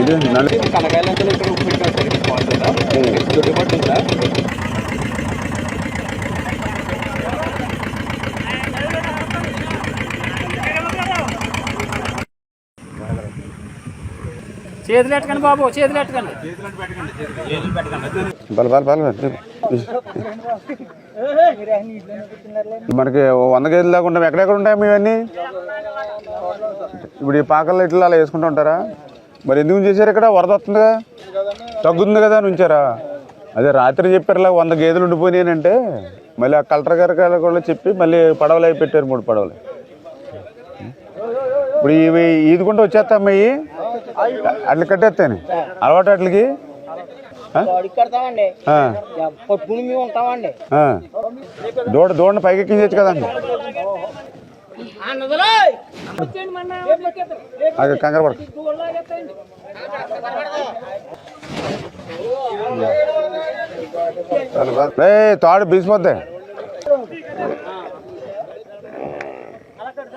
ಇದು ನನಗೆ ಕನಕಾಯಿಲ್ಲ ಅಂತಲೇ ಈ ಕಡೆ ಉಪ್ಪಿಟ್ಟು ಕಳಿಸ್ತಾರೆ ದೊಡ್ಡ చేతులు ఎట్టకండి బాబు చేతులు ఎట్టకండి. బల బల బల మనకి వంద గేదెలు దాకా ఉంటాం ఎక్కడెక్కడ ఉంటాయి ఇవన్నీ? ఇప్పుడు ఈ పాకల్లో ఇట్లా అలా వేసుకుంటూ ఉంటారా? మరి ఎందుకు చేశారు ఇక్కడ? వరద వస్తుందిగా? తగ్గుతుంది కదా అని ఉంచారా? అదే రాత్రి చెప్పారులా వంద గేదెలు ఉండిపోయినాయంటే మళ్ళీ ఆ కలెక్టర్ గారి కూడా చెప్పి మళ్ళీ పడవలు అవి పెట్టారు మూడు పడవలు. ఇప్పుడు ఇవి ఈదుకుంటూ వచ్చేస్తామయ్యి అట్లా కట్టేస్తాను అలవాటు అట్లకి. దూడ దూడని పైకి ఎక్కించచ్చు కదండి. అది కంగారు పడ ఏ తాడు బీసిపోద్ది.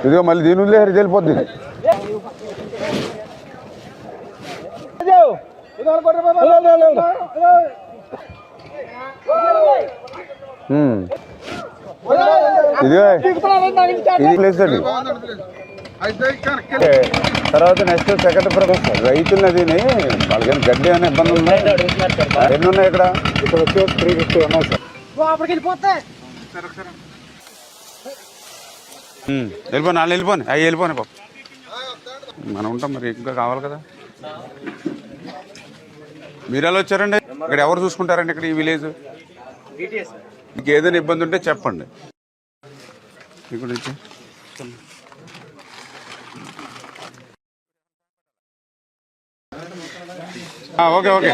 ఇదిగో మళ్ళీ దీని ఉందే హరి వెళ్ళిపోద్ది ఇదిగో. ఇది ప్లేస్ అండి తర్వాత నెక్స్ట్ సెకండ్ ప్రొఫెస్ రైతులు అదిని వాళ్ళకి గడ్డి అనే ఇబ్బంది ఉందా ఎన్ని ఉన్నాయి ఇక్కడ. ఇక్కడ వచ్చి త్రీ ఫిఫ్టీ ఉన్నాయి సార్. వెళ్ళిపోను వాళ్ళు వెళ్ళిపోను అవి వెళ్ళిపోను పాప మనం ఉంటాం మరి ఇంకా కావాలి కదా. మీరు ఎలా వచ్చారండి? ఇక్కడ ఎవరు చూసుకుంటారండి ఇక్కడ ఈ విలేజ్? మీకు ఏదైనా ఇబ్బంది ఉంటే చెప్పండి. ఇక్కడ నుంచి. ఓకే ఓకే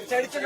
ఇక్కడ ఇక్కడ